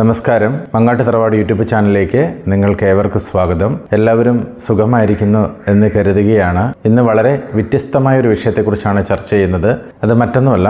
നമസ്കാരം. മങ്ങാട്ട് തറവാട് യൂട്യൂബ് ചാനലിലേക്ക് നിങ്ങൾക്ക് ഏവർക്കും സ്വാഗതം. എല്ലാവരും സുഖമായിരിക്കുന്നു എന്ന് കരുതുകയാണ്. ഇന്ന് വളരെ വ്യത്യസ്തമായ ഒരു വിഷയത്തെക്കുറിച്ചാണ് ചർച്ച ചെയ്യുന്നത്. അത് മറ്റൊന്നുമല്ല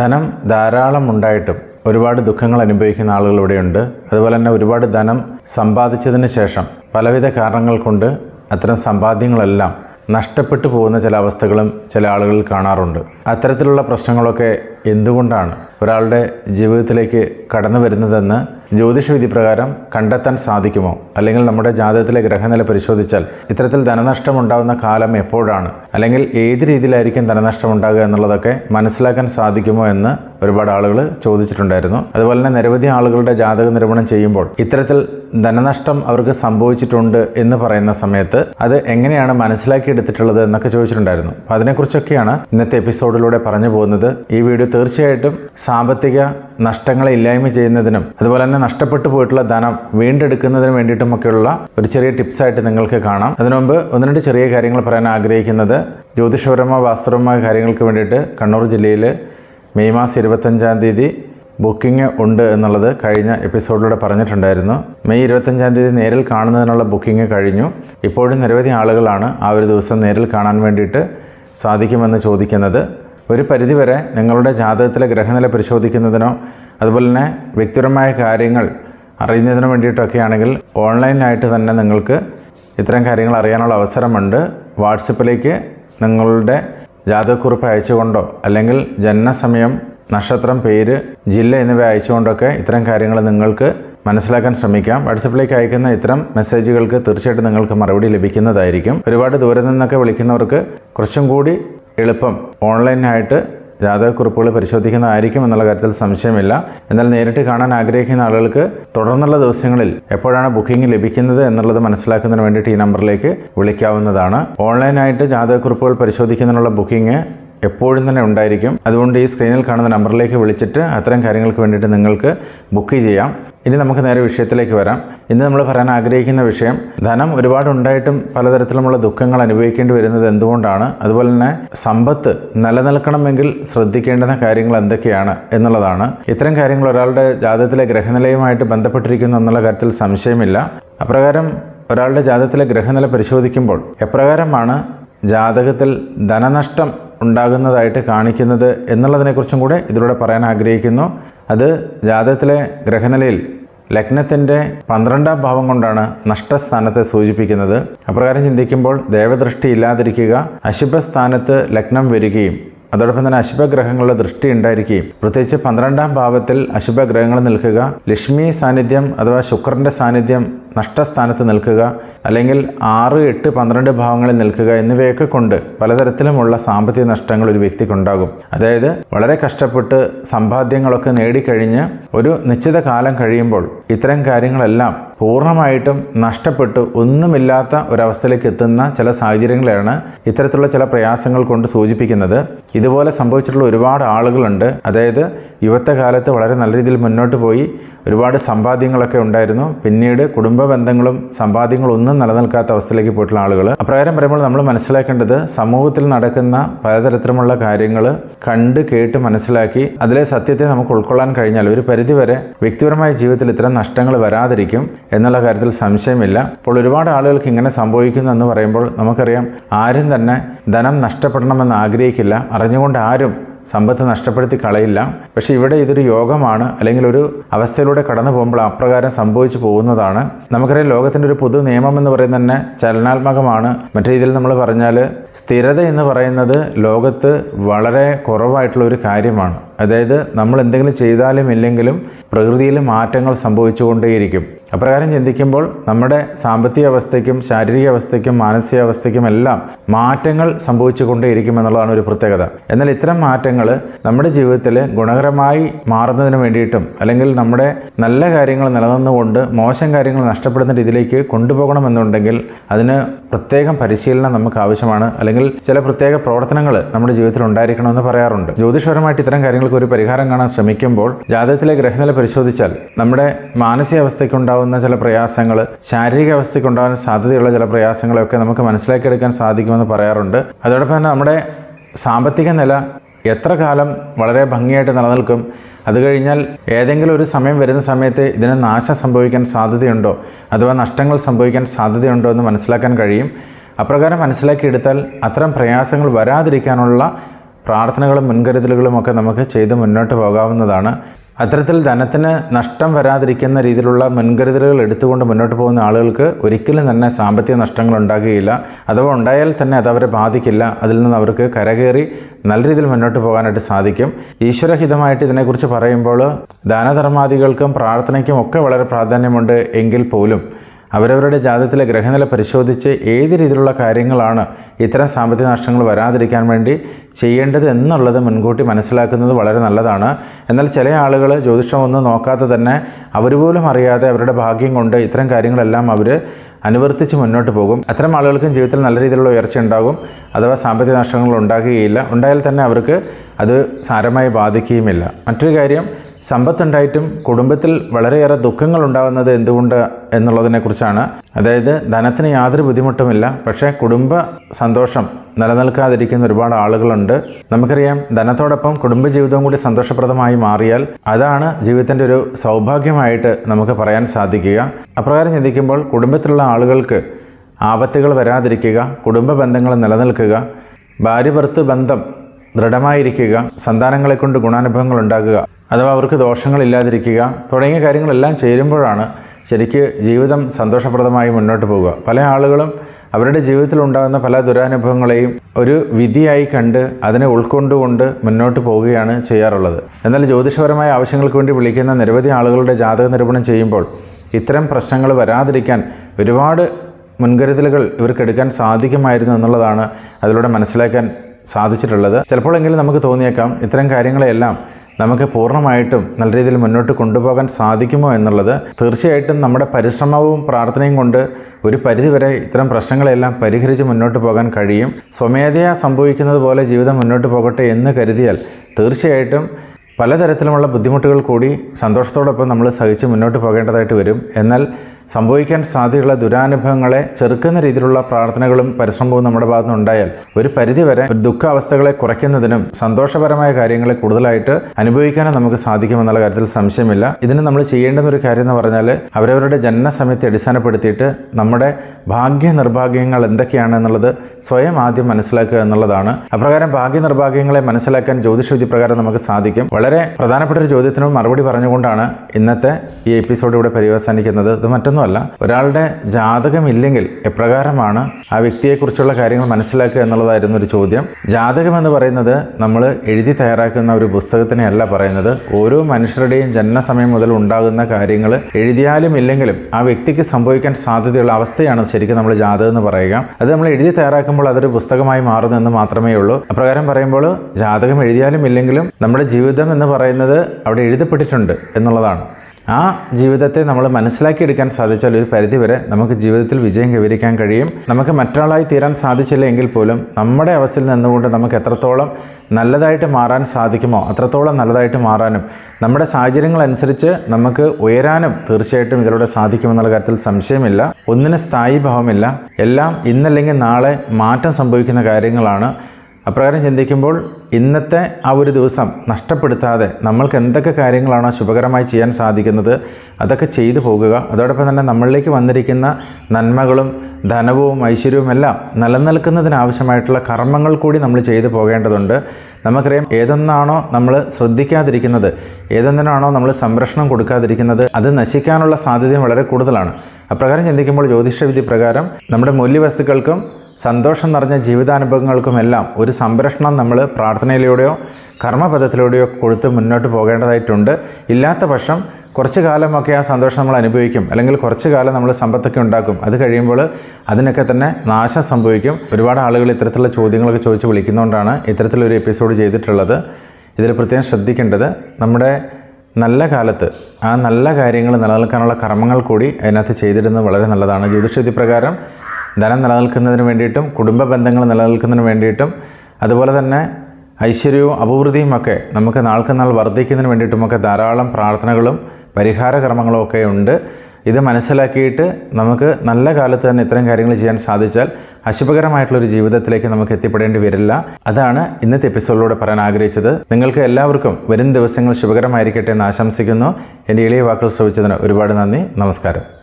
ധനം ധാരാളം ഉണ്ടായിട്ടും ഒരുപാട് ദുഃഖങ്ങൾ അനുഭവിക്കുന്ന ആളുകൾ ഇവിടെയുണ്ട്. അതുപോലെ തന്നെ ഒരുപാട് ധനം സമ്പാദിച്ചതിന് ശേഷം പലവിധ കാരണങ്ങൾ കൊണ്ട് അത്തരം സമ്പാദ്യങ്ങളെല്ലാം നഷ്ടപ്പെട്ടു പോകുന്ന ചില അവസ്ഥകളും ചില ആളുകളിൽ കാണാറുണ്ട്. അത്തരത്തിലുള്ള പ്രശ്നങ്ങളൊക്കെ എന്തുകൊണ്ടാണ് ഒരാളുടെ ജീവിതത്തിലേക്ക് കടന്നു വരുന്നതെന്ന് ജ്യോതിഷവിധി പ്രകാരം കണ്ടെത്താൻ സാധിക്കുമോ? അല്ലെങ്കിൽ നമ്മുടെ ജാതകത്തിലെ ഗ്രഹനില പരിശോധിച്ചാൽ ഇത്തരത്തിൽ ധനനഷ്ടം ഉണ്ടാകുന്ന കാലം എപ്പോഴാണ്? അല്ലെങ്കിൽ ഏത് രീതിയിലായിരിക്കും ധനനഷ്ടം ഉണ്ടാകുക എന്നുള്ളതൊക്കെ മനസ്സിലാക്കാൻ സാധിക്കുമോ എന്ന് ഒരുപാട് ആളുകൾ ചോദിച്ചിട്ടുണ്ടായിരുന്നു. അതുപോലെ തന്നെ നിരവധി ആളുകളുടെ ജാതക നിരൂപണം ചെയ്യുമ്പോൾ ഇത്തരത്തിൽ ധനനഷ്ടം അവർക്ക് സംഭവിച്ചിട്ടുണ്ട് എന്ന് പറയുന്ന സമയത്ത് അത് എങ്ങനെയാണ് മനസ്സിലാക്കിയെടുത്തിട്ടുള്ളത് എന്നൊക്കെ ചോദിച്ചിട്ടുണ്ടായിരുന്നു. അപ്പോൾ അതിനെക്കുറിച്ചൊക്കെയാണ് ഇന്നത്തെ എപ്പിസോഡിലൂടെ പറഞ്ഞു പോകുന്നത്. ഈ വീഡിയോ തീർച്ചയായിട്ടും സാമ്പത്തിക നഷ്ടങ്ങളെ ഇല്ലായ്മ ചെയ്യുന്നതിനും അതുപോലെ തന്നെ നഷ്ടപ്പെട്ടു പോയിട്ടുള്ള ധനം വീണ്ടെടുക്കുന്നതിനും വേണ്ടിയിട്ടുമൊക്കെയുള്ള ഒരു ചെറിയ ടിപ്സായിട്ട് നിങ്ങൾക്ക് കാണാം. അതിനു മുമ്പ് ഒന്ന് രണ്ട് ചെറിയ കാര്യങ്ങൾ പറയാൻ ആഗ്രഹിക്കുന്നത്. ജ്യോതിഷപരമായ വാസ്തുപരമായ കാര്യങ്ങൾക്ക് വേണ്ടിയിട്ട് കണ്ണൂർ ജില്ലയിൽ മെയ് മാസം ഇരുപത്തഞ്ചാം തീയതി ബുക്കിംഗ് ഉണ്ട് എന്നുള്ളത് കഴിഞ്ഞ എപ്പിസോഡിലൂടെ പറഞ്ഞിട്ടുണ്ടായിരുന്നു. മെയ് ഇരുപത്തഞ്ചാം തീയതി നേരിൽ കാണുന്നതിനുള്ള ബുക്കിംഗ് കഴിഞ്ഞു. ഇപ്പോഴും നിരവധി ആളുകളാണ് ആ ഒരു ദിവസം നേരിൽ കാണാൻ വേണ്ടിയിട്ട് സാധിക്കുമെന്ന് ചോദിക്കുന്നത്. ഒരു പരിധിവരെ നിങ്ങളുടെ ജാതകത്തിലെ ഗ്രഹനില പരിശോധിക്കുന്നതിനോ അതുപോലെ തന്നെ വ്യക്തിപരമായ കാര്യങ്ങൾ അറിയുന്നതിനോ വേണ്ടിയിട്ടൊക്കെയാണെങ്കിൽ ഓൺലൈനായിട്ട് തന്നെ നിങ്ങൾക്ക് ഇത്തരം കാര്യങ്ങൾ അറിയാനുള്ള അവസരമുണ്ട്. വാട്സപ്പിലേക്ക് നിങ്ങളുടെ ജാതകക്കുറിപ്പ് അയച്ചുകൊണ്ടോ അല്ലെങ്കിൽ ജനനസമയം നക്ഷത്രം പേര് ജില്ല എന്നിവ അയച്ചുകൊണ്ടൊക്കെ ഇത്തരം കാര്യങ്ങൾ നിങ്ങൾക്ക് മനസ്സിലാക്കാൻ ശ്രമിക്കാം. വാട്സപ്പിലേക്ക് അയക്കുന്ന ഇത്തരം മെസ്സേജുകൾക്ക് തീർച്ചയായിട്ടും നിങ്ങൾക്ക് മറുപടി ലഭിക്കുന്നതായിരിക്കും. ഒരുപാട് ദൂരെ നിന്നൊക്കെ വിളിക്കുന്നവർക്ക് കുറച്ചും കൂടി എളുപ്പം ഓൺലൈനായിട്ട് ജാതകക്കുറിപ്പുകൾ പരിശോധിക്കുന്നതായിരിക്കും എന്നുള്ള കാര്യത്തിൽ സംശയമില്ല. എന്നാൽ നേരിട്ട് കാണാൻ ആഗ്രഹിക്കുന്ന ആളുകൾക്ക് തുടർന്നുള്ള ദിവസങ്ങളിൽ എപ്പോഴാണ് ബുക്കിംഗ് ലഭിക്കുന്നത് എന്നുള്ളത് മനസ്സിലാക്കുന്നതിന് വേണ്ടിയിട്ട് ഈ നമ്പറിലേക്ക് വിളിക്കാവുന്നതാണ്. ഓൺലൈനായിട്ട് ജാതകക്കുറിപ്പുകൾ പരിശോധിക്കുന്നതിനുള്ള ബുക്കിംഗ് എപ്പോഴും തന്നെ ഉണ്ടായിരിക്കും. അതുകൊണ്ട് ഈ സ്ക്രീനിൽ കാണുന്ന നമ്പറിലേക്ക് വിളിച്ചിട്ട് അത്തരം കാര്യങ്ങൾക്ക് വേണ്ടിയിട്ട് നിങ്ങൾക്ക് ബുക്ക് ചെയ്യാം. ഇനി നമുക്ക് നേരെ വിഷയത്തിലേക്ക് വരാം. ഇന്ന് നമ്മൾ പറയാൻ ആഗ്രഹിക്കുന്ന വിഷയം ധനം ഒരുപാട് ഉണ്ടായിട്ടും പലതരത്തിലുമുള്ള ദുഃഖങ്ങൾ അനുഭവിക്കേണ്ടി വരുന്നത് എന്തുകൊണ്ടാണ്? അതുപോലെ തന്നെ സമ്പത്ത് നിലനിൽക്കണമെങ്കിൽ ശ്രദ്ധിക്കേണ്ടുന്ന കാര്യങ്ങൾ എന്തൊക്കെയാണ് എന്നുള്ളതാണ്. ഇത്തരം കാര്യങ്ങൾ ഒരാളുടെ ജാതകത്തിലെ ഗ്രഹനിലയുമായിട്ട് ബന്ധപ്പെട്ടിരിക്കുന്നു എന്നുള്ള കാര്യത്തിൽ സംശയമില്ല. അപ്രകാരം ഒരാളുടെ ജാതകത്തിലെ ഗ്രഹനില പരിശോധിക്കുമ്പോൾ എപ്രകാരമാണ് ജാതകത്തിൽ ധനനഷ്ടം ഉണ്ടാകുന്നതായിട്ട് കാണിക്കുന്നത് എന്നുള്ളതിനെക്കുറിച്ചും കൂടെ ഇതിലൂടെ പറയാൻ ആഗ്രഹിക്കുന്നു. അത് ജാതകത്തിലെ ഗ്രഹനിലയിൽ ലഗ്നത്തിന്റെ പന്ത്രണ്ടാം ഭാവം കൊണ്ടാണ് നഷ്ടസ്ഥാനത്തെ സൂചിപ്പിക്കുന്നത്. അപ്രകാരം ചിന്തിക്കുമ്പോൾ ദേവദൃഷ്ടി ഇല്ലാതിരിക്കുക അശുഭസ്ഥാനത്ത് ലഗ്നം വരികയും അതോടൊപ്പം തന്നെ അശുഭഗ്രഹങ്ങളുടെ ദൃഷ്ടി ഉണ്ടായിരിക്കുകയും പ്രത്യേകിച്ച് പന്ത്രണ്ടാം ഭാവത്തിൽ അശുഭഗ്രഹങ്ങൾ നിൽക്കുക ലക്ഷ്മി സാന്നിധ്യം അഥവാ ശുക്രന്റെ സാന്നിധ്യം നഷ്ടസ്ഥാനത്ത് നിൽക്കുക അല്ലെങ്കിൽ ആറ് എട്ട് പന്ത്രണ്ട് ഭാവങ്ങളിൽ നിൽക്കുക എന്നിവയൊക്കെ കൊണ്ട് പലതരത്തിലുമുള്ള സാമ്പത്തിക നഷ്ടങ്ങൾ ഒരു വ്യക്തിക്കുണ്ടാകും അതായത് വളരെ കഷ്ടപ്പെട്ട് സമ്പാദ്യങ്ങളൊക്കെ നേടിക്കഴിഞ്ഞ് ഒരു നിശ്ചിത കാലം കഴിയുമ്പോൾ ഇത്തരം കാര്യങ്ങളെല്ലാം പൂർണമായിട്ടും നഷ്ടപ്പെട്ടു ഒന്നുമില്ലാത്ത ഒരവസ്ഥയിലേക്ക് എത്തുന്ന ചില സാഹചര്യങ്ങളാണ് ഇത്തരത്തിലുള്ള ചില പ്രയാസങ്ങൾ കൊണ്ട് സൂചിപ്പിക്കുന്നത്. ഇതുപോലെ സംഭവിച്ചിട്ടുള്ള ഒരുപാട് ആളുകളുണ്ട്. അതായത് യുവത്വകാലത്ത് വളരെ നല്ല രീതിയിൽ മുന്നോട്ട് പോയി ഒരുപാട് സമ്പാദ്യങ്ങളൊക്കെ ഉണ്ടായിരുന്നു. പിന്നീട് കുടുംബ ബന്ധങ്ങളും സമ്പാദ്യങ്ങളും ഒന്നും നിലനിൽക്കാത്ത അവസ്ഥയിലേക്ക് പോയിട്ടുള്ള ആളുകൾ. അപ്രകാരം പറയുമ്പോൾ നമ്മൾ മനസ്സിലാക്കേണ്ടത് സമൂഹത്തിൽ നടക്കുന്ന പലതരത്തിലുമുള്ള കാര്യങ്ങൾ കണ്ട് കേട്ട് മനസ്സിലാക്കി അതിലെ സത്യത്തെ നമുക്ക് ഉൾക്കൊള്ളാൻ കഴിഞ്ഞാൽ ഒരു പരിധിവരെ വ്യക്തിപരമായ ജീവിതത്തിൽ ഇത്തരം നഷ്ടങ്ങൾ വരാതിരിക്കും എന്നുള്ള കാര്യത്തിൽ സംശയമില്ല. അപ്പോൾ ഒരുപാട് ആളുകൾക്ക് ഇങ്ങനെ സംഭവിക്കുന്നു എന്ന് പറയുമ്പോൾ നമുക്കറിയാം ആരും തന്നെ ധനം നഷ്ടപ്പെടണമെന്ന് ആഗ്രഹിക്കില്ല. അറിഞ്ഞുകൊണ്ട് ആരും സമ്പത്ത് നഷ്ടപ്പെടുത്തി കളയില്ല. പക്ഷേ ഇവിടെ ഇതൊരു യോഗമാണ്. അല്ലെങ്കിൽ ഒരു അവസ്ഥയിലൂടെ കടന്നു പോകുമ്പോൾ അപ്രകാരം സംഭവിച്ചു പോകുന്നതാണ്. നമുക്കറിയാം ലോകത്തിന്റെ ഒരു പൊതു നിയമം എന്ന് പറയുന്നത് തന്നെ ചലനാത്മകമാണ്. മറ്റേ രീതിയിൽ നമ്മൾ പറഞ്ഞാൽ സ്ഥിരത എന്ന് പറയുന്നത് ലോകത്ത് വളരെ കുറവായിട്ടുള്ള ഒരു കാര്യമാണ്. അതായത് നമ്മൾ എന്തെങ്കിലും ചെയ്താലും ഇല്ലെങ്കിലും പ്രകൃതിയിൽ മാറ്റങ്ങൾ സംഭവിച്ചുകൊണ്ടേയിരിക്കും. അപ്രകാരം ചിന്തിക്കുമ്പോൾ നമ്മുടെ സാമ്പത്തിക അവസ്ഥയ്ക്കും ശാരീരിക അവസ്ഥയ്ക്കും മാനസികാവസ്ഥയ്ക്കും എല്ലാം മാറ്റങ്ങൾ സംഭവിച്ചുകൊണ്ടേയിരിക്കും എന്നുള്ളതാണ് ഒരു പ്രത്യേകത. എന്നാൽ ഇത്തരം മാറ്റങ്ങൾ നമ്മുടെ ജീവിതത്തിൽ ഗുണകരമായി മാറുന്നതിന് വേണ്ടിയിട്ടും അല്ലെങ്കിൽ നമ്മുടെ നല്ല കാര്യങ്ങൾ നിലനിന്നുകൊണ്ട് മോശം കാര്യങ്ങൾ നഷ്ടപ്പെടുന്ന രീതിയിലേക്ക് കൊണ്ടുപോകണമെന്നുണ്ടെങ്കിൽ അതിന് പ്രത്യേകം പരിശീലനം നമുക്ക് ആവശ്യമാണ്. അല്ലെങ്കിൽ ചില പ്രത്യേക പ്രവർത്തനങ്ങൾ നമ്മുടെ ജീവിതത്തിൽ ഉണ്ടായിരിക്കണമെന്ന് പറയാറുണ്ട്. ജ്യോതിഷപരമായിട്ട് ഇത്തരം കാര്യങ്ങൾക്ക് ഒരു പരിഹാരം കാണാൻ ശ്രമിക്കുമ്പോൾ ജാതകത്തിലെ ഗ്രഹനില പരിശോധിച്ചാൽ നമ്മുടെ മാനസികാവസ്ഥയ്ക്കുണ്ടാവുന്ന ചില പ്രയാസങ്ങൾ ശാരീരിക അവസ്ഥയ്ക്കുണ്ടാകാൻ സാധ്യതയുള്ള ചില പ്രയാസങ്ങളൊക്കെ നമുക്ക് മനസ്സിലാക്കിയെടുക്കാൻ സാധിക്കുമെന്ന് പറയാറുണ്ട്. അതോടൊപ്പം തന്നെ നമ്മുടെ സാമ്പത്തിക നില എത്ര കാലം വളരെ ഭംഗിയായിട്ട് നിലനിൽക്കും അത് കഴിഞ്ഞാൽ ഏതെങ്കിലും ഒരു സമയം വരുന്ന സമയത്ത് ഇതിന് നാശം സംഭവിക്കാൻ സാധ്യതയുണ്ടോ അഥവാ നഷ്ടങ്ങൾ സംഭവിക്കാൻ സാധ്യതയുണ്ടോ എന്ന് മനസ്സിലാക്കാൻ കഴിയും. അപ്രകാരം മനസ്സിലാക്കിയെടുത്താൽ അത്തരം പ്രയാസങ്ങൾ വരാതിരിക്കാനുള്ള പ്രാർത്ഥനകളും മുൻകരുതലുകളും ഒക്കെ നമുക്ക് ചെയ്ത് മുന്നോട്ട് പോകാവുന്നതാണ്. അത്തരത്തിൽ ധനത്തിന് നഷ്ടം വരാതിരിക്കുന്ന രീതിയിലുള്ള മുൻകരുതലുകൾ എടുത്തുകൊണ്ട് മുന്നോട്ട് പോകുന്ന ആളുകൾക്ക് ഒരിക്കലും തന്നെ സാമ്പത്തിക നഷ്ടങ്ങൾ ഉണ്ടാകുകയില്ല. അഥവാ ഉണ്ടായാൽ തന്നെ അത് അവരെ ബാധിക്കില്ല. അതിൽ നിന്ന് അവർക്ക് കരകയറി നല്ല രീതിയിൽ മുന്നോട്ട് പോകാനായിട്ട് സാധിക്കും. ഈശ്വരഹിതമായിട്ട് ഇതിനെക്കുറിച്ച് പറയുമ്പോൾ ദാനധർമാദികൾക്കും പ്രാർത്ഥനയ്ക്കും ഒക്കെ വളരെ പ്രാധാന്യമുണ്ട് എങ്കിൽ പോലും അവരവരുടെ ജാതകത്തിലെ ഗ്രഹനില പരിശോധിച്ച് ഏത് രീതിയിലുള്ള കാര്യങ്ങളാണ് ഇത്തരം സാമ്പത്തിക നഷ്ടങ്ങൾ വരാതിരിക്കാൻ വേണ്ടി ചെയ്യേണ്ടത് എന്നുള്ളത് മുൻകൂട്ടി മനസ്സിലാക്കുന്നത് വളരെ നല്ലതാണ്. എന്നാൽ ചില ആളുകൾ ജ്യോതിഷമൊന്നും നോക്കാതെ തന്നെ അവർ പോലും അറിയാതെ അവരുടെ ഭാഗ്യം കൊണ്ട് ഇത്തരം കാര്യങ്ങളെല്ലാം അവർ അനുവർത്തിച്ച് മുന്നോട്ട് പോകും. അത്തരം ആളുകൾക്കും ജീവിതത്തിൽ നല്ല രീതിയിലുള്ള ഉയർച്ച ഉണ്ടാകും. അഥവാ സാമ്പത്തിക നഷ്ടങ്ങൾ ഉണ്ടാകുകയില്ല. ഉണ്ടായാൽ തന്നെ അവർക്ക് അത് സാരമായി ബാധിക്കുകയുമില്ല. മറ്റൊരു കാര്യം സമ്പത്തുണ്ടായിട്ടും കുടുംബത്തിൽ വളരെയേറെ ദുഃഖങ്ങൾ ഉണ്ടാകുന്നത് എന്തുകൊണ്ട് എന്നുള്ളതിനെക്കുറിച്ചാണ്. അതായത് ധനത്തിന് യാതൊരു ബുദ്ധിമുട്ടുമില്ല പക്ഷേ കുടുംബ സന്തോഷം നിലനിൽക്കാതിരിക്കുന്ന ഒരുപാട് ആളുകളുണ്ട്. നമുക്കറിയാം ധനത്തോടൊപ്പം കുടുംബജീവിതവും കൂടി സന്തോഷപ്രദമായി മാറിയാൽ അതാണ് ജീവിതത്തിന്റെ ഒരു സൗഭാഗ്യമായിട്ട് നമുക്ക് പറയാൻ സാധിക്കുക. അപ്രകാരം ചിന്തിക്കുമ്പോൾ കുടുംബത്തിലുള്ള ആളുകൾക്ക് ആപത്തുകൾ വരാതിരിക്കുക കുടുംബ ബന്ധങ്ങൾ നിലനിൽക്കുക ഭാര്യ ബന്ധം ദൃഢമായിരിക്കുക സന്താനങ്ങളെ കൊണ്ട് ഗുണാനുഭവങ്ങൾ ഉണ്ടാകുക അഥവാ അവർക്ക് ദോഷങ്ങളില്ലാതിരിക്കുക തുടങ്ങിയ കാര്യങ്ങളെല്ലാം ചേരുമ്പോഴാണ് ശരിക്ക് ജീവിതം സന്തോഷപ്രദമായി മുന്നോട്ട് പോവുക. പല ആളുകളും അവരുടെ ജീവിതത്തിൽ ഉണ്ടാകുന്ന പല ദുരാനുഭവങ്ങളെയും ഒരു വിധിയായി കണ്ട് അതിനെ ഉൾക്കൊണ്ടുകൊണ്ട് മുന്നോട്ട് പോവുകയാണ് ചെയ്യാറുള്ളത്. എന്നാൽ ജ്യോതിഷപരമായ ആവശ്യങ്ങൾക്ക് വേണ്ടി വിളിക്കുന്ന നിരവധി ആളുകളുടെ ജാതക നിരൂപണം ചെയ്യുമ്പോൾ ഇത്തരം പ്രശ്നങ്ങൾ വരാതിരിക്കാൻ ഒരുപാട് മുൻകരുതലുകൾ ഇവർക്കെടുക്കാൻ സാധിക്കുമായിരുന്നു എന്നുള്ളതാണ് അതിലൂടെ മനസ്സിലാക്കാൻ സാധിച്ചിട്ടുള്ളത്. ചിലപ്പോഴെങ്കിലും നമുക്ക് തോന്നിയേക്കാം ഇത്തരം കാര്യങ്ങളെല്ലാം നമുക്ക് പൂർണമായിട്ടും നല്ല രീതിയിൽ മുന്നോട്ട് കൊണ്ടുപോകാൻ സാധിക്കുമോ എന്നുള്ളത്. തീർച്ചയായിട്ടും നമ്മുടെ പരിശ്രമവും പ്രാർത്ഥനയും കൊണ്ട് ഒരു പരിധിവരെ ഇത്തരം പ്രശ്നങ്ങളെല്ലാം പരിഹരിച്ച് മുന്നോട്ട് പോകാൻ കഴിയും. സ്വമേധയാ സംഭവിക്കുന്നത് പോലെ ജീവിതം മുന്നോട്ട് പോകട്ടെ എന്ന് കരുതിയാൽ തീർച്ചയായിട്ടും പലതരത്തിലുമുള്ള ബുദ്ധിമുട്ടുകൾ കൂടി സന്തോഷത്തോടൊപ്പം നമ്മൾ സഹിച്ച് മുന്നോട്ട് പോകേണ്ടതായിട്ട് വരും. എന്നാൽ സംഭവിക്കാൻ സാധ്യതയുള്ള ദുരാനുഭവങ്ങളെ ചെറുക്കുന്ന രീതിയിലുള്ള പ്രാർത്ഥനകളും പരിശ്രമവും നമ്മുടെ ഭാഗത്തുനിന്ന് ഉണ്ടായാൽ ഒരു പരിധിവരെ ദുഃഖാവസ്ഥകളെ കുറയ്ക്കുന്നതിനും സന്തോഷപരമായ കാര്യങ്ങളെ കൂടുതലായിട്ട് അനുഭവിക്കാനും നമുക്ക് സാധിക്കുമെന്നുള്ള കാര്യത്തിൽ സംശയമില്ല. ഇതിന് നമ്മൾ ചെയ്യേണ്ടുന്ന ഒരു കാര്യം എന്ന് പറഞ്ഞാൽ അവരവരുടെ ജനനസമയത്തെ അടിസ്ഥാനപ്പെടുത്തിയിട്ട് നമ്മുടെ ഭാഗ്യ നിർഭാഗ്യങ്ങൾ എന്തൊക്കെയാണ് എന്നുള്ളത് സ്വയം ആദ്യം മനസ്സിലാക്കുക എന്നുള്ളതാണ്. അപ്രകാരം ഭാഗ്യ നിർഭാഗ്യങ്ങളെ മനസ്സിലാക്കാൻ ജ്യോതിഷവിധി പ്രകാരം നമുക്ക് സാധിക്കും. വളരെ പ്രധാനപ്പെട്ട ഒരു ചോദ്യത്തിനും മറുപടി പറഞ്ഞുകൊണ്ടാണ് ഇന്നത്തെ ഈ എപ്പിസോഡ് ഇവിടെ പര്യവസാനിക്കുന്നത്. ഇത് മറ്റൊന്നുമല്ല ഒരാളുടെ ജാതകമില്ലെങ്കിൽ എപ്രകാരമാണ് ആ വ്യക്തിയെക്കുറിച്ചുള്ള കാര്യങ്ങൾ മനസ്സിലാക്കുക എന്നുള്ളതായിരുന്നു ഒരു ചോദ്യം. ജാതകം എന്ന് പറയുന്നത് നമ്മൾ എഴുതി തയ്യാറാക്കുന്ന ഒരു പുസ്തകത്തിനെയല്ല പറയുന്നത്. ഓരോ മനുഷ്യരുടെയും ജനനസമയം മുതൽ ഉണ്ടാകുന്ന കാര്യങ്ങൾ എഴുതിയാലും ഇല്ലെങ്കിലും ആ വ്യക്തിക്ക് സംഭവിക്കാൻ സാധ്യതയുള്ള അവസ്ഥയാണ് ശരിക്കും നമ്മൾ ജാതകം എന്ന് പറയുക. അത് നമ്മൾ എഴുതി തയ്യാറാക്കുമ്പോൾ അതൊരു പുസ്തകമായി മാറുന്നെന്ന് മാത്രമേ ഉള്ളൂ. അപ്രകാരം പറയുമ്പോൾ ജാതകം എഴുതിയാലും ഇല്ലെങ്കിലും നമ്മുടെ ജീവിതം എന്ന് പറയുന്നത് അവിടെ എഴുതപ്പെട്ടിട്ടുണ്ട് എന്നുള്ളതാണ്. ആ ജീവിതത്തെ നമ്മൾ മനസ്സിലാക്കിയെടുക്കാൻ സാധിച്ചാൽ ഒരു പരിധിവരെ നമുക്ക് ജീവിതത്തിൽ വിജയം കൈവരിക്കാൻ കഴിയും. നമുക്ക് മറ്റൊരാളായി തീരാൻ സാധിച്ചില്ല എങ്കിൽ പോലും നമ്മുടെ അവസ്ഥയിൽ നിന്നുകൊണ്ട് നമുക്ക് എത്രത്തോളം നല്ലതായിട്ട് മാറാൻ സാധിക്കുമോ അത്രത്തോളം നല്ലതായിട്ട് മാറാനും നമ്മുടെ സാഹചര്യങ്ങളനുസരിച്ച് നമുക്ക് ഉയരാനും തീർച്ചയായിട്ടും ഇതിലൂടെ സാധിക്കുമെന്നുള്ള കാര്യത്തിൽ സംശയമില്ല. ഒന്നിന് സ്ഥായി ഭാവമില്ല എല്ലാം ഇന്നല്ലെങ്കിൽ നാളെ മാറ്റം സംഭവിക്കുന്ന കാര്യങ്ങളാണ് അപ്രകാരം ചിന്തിക്കുമ്പോൾ ഇന്നത്തെ ആ ഒരു ദിവസം നഷ്ടപ്പെടുത്താതെ നമ്മൾക്ക് എന്തൊക്കെ കാര്യങ്ങളാണോ ശുഭകരമായി ചെയ്യാൻ സാധിക്കുന്നത് അതൊക്കെ ചെയ്തു പോകുക. അതോടൊപ്പം തന്നെ നമ്മളിലേക്ക് വന്നിരിക്കുന്ന നന്മകളും ധനവും ഐശ്വര്യവും എല്ലാം നിലനിൽക്കുന്നതിനാവശ്യമായിട്ടുള്ള കർമ്മങ്ങൾ കൂടി നമ്മൾ ചെയ്തു പോകേണ്ടതുണ്ട്. നമുക്കറിയാം ഏതൊന്നാണോ നമ്മൾ ശ്രദ്ധിക്കാതിരിക്കുന്നത് ഏതൊന്നിനാണോ നമ്മൾ സംരക്ഷണം കൊടുക്കാതിരിക്കുന്നത് അത് നശിക്കാനുള്ള സാധ്യത വളരെ കൂടുതലാണ്. അപ്രകാരം ചിന്തിക്കുമ്പോൾ ജ്യോതിഷവിധി പ്രകാരം നമ്മുടെ മൂല്യവസ്തുക്കൾക്കും സന്തോഷം നിറഞ്ഞ ജീവിതാനുഭവങ്ങൾക്കുമെല്ലാം ഒരു സംരക്ഷണം നമ്മൾ പ്രാർത്ഥനയിലൂടെയോ കർമ്മപഥത്തിലൂടെയോ കൊടുത്ത് മുന്നോട്ട് പോകേണ്ടതായിട്ടുണ്ട്. ഇല്ലാത്ത പക്ഷം കുറച്ച് കാലമൊക്കെ ആ സന്തോഷം നമ്മൾ അനുഭവിക്കും. അല്ലെങ്കിൽ കുറച്ച് കാലം നമ്മൾ സമ്പത്തൊക്കെ ഉണ്ടാക്കും. അത് കഴിയുമ്പോൾ അതിനൊക്കെ തന്നെ നാശം സംഭവിക്കും. ഒരുപാട് ആളുകൾ ഇത്തരത്തിലുള്ള ചോദ്യങ്ങളൊക്കെ ചോദിച്ച് വിളിക്കുന്നതുകൊണ്ടാണ് ഇത്തരത്തിലൊരു എപ്പിസോഡ് ചെയ്തിട്ടുള്ളത്. ഇതിൽ പ്രത്യേകം ശ്രദ്ധിക്കേണ്ടത് നമ്മുടെ നല്ല കാലത്ത് ആ നല്ല കാര്യങ്ങൾ നിലനിൽക്കാനുള്ള കർമ്മങ്ങൾ കൂടി അതിനകത്ത് ചെയ്തിടുന്നത് വളരെ നല്ലതാണ്. ജ്യോതിഷവിധി പ്രകാരം ധനം നിലനിൽക്കുന്നതിന് വേണ്ടിയിട്ടും കുടുംബ ബന്ധങ്ങൾ നിലനിൽക്കുന്നതിന് വേണ്ടിയിട്ടും അതുപോലെ തന്നെ ഐശ്വര്യവും അഭിവൃദ്ധിയും ഒക്കെ നമുക്ക് നാൾക്ക് നാൾ വർദ്ധിക്കുന്നതിന് വേണ്ടിയിട്ടുമൊക്കെ ധാരാളം പ്രാർത്ഥനകളും പരിഹാര കർമ്മങ്ങളും ഒക്കെ ഉണ്ട്. ഇത് മനസ്സിലാക്കിയിട്ട് നമുക്ക് നല്ല കാലത്ത് തന്നെ ഇത്തരം കാര്യങ്ങൾ ചെയ്യാൻ സാധിച്ചാൽ അശുഭകരമായിട്ടുള്ളൊരു ജീവിതത്തിലേക്ക് നമുക്ക് എത്തിപ്പെടേണ്ടി വരില്ല. അതാണ് ഇന്നത്തെ എപ്പിസോഡിലൂടെ പറയാൻ ആഗ്രഹിച്ചത്. നിങ്ങൾക്ക് എല്ലാവർക്കും വരും ദിവസങ്ങൾ ശുഭകരമായിരിക്കട്ടെ എന്ന് ആശംസിക്കുന്നു. എന്റെ എളിയ വാക്കുകൾ ശ്രമിച്ചതിന് ഒരുപാട് നന്ദി. നമസ്കാരം.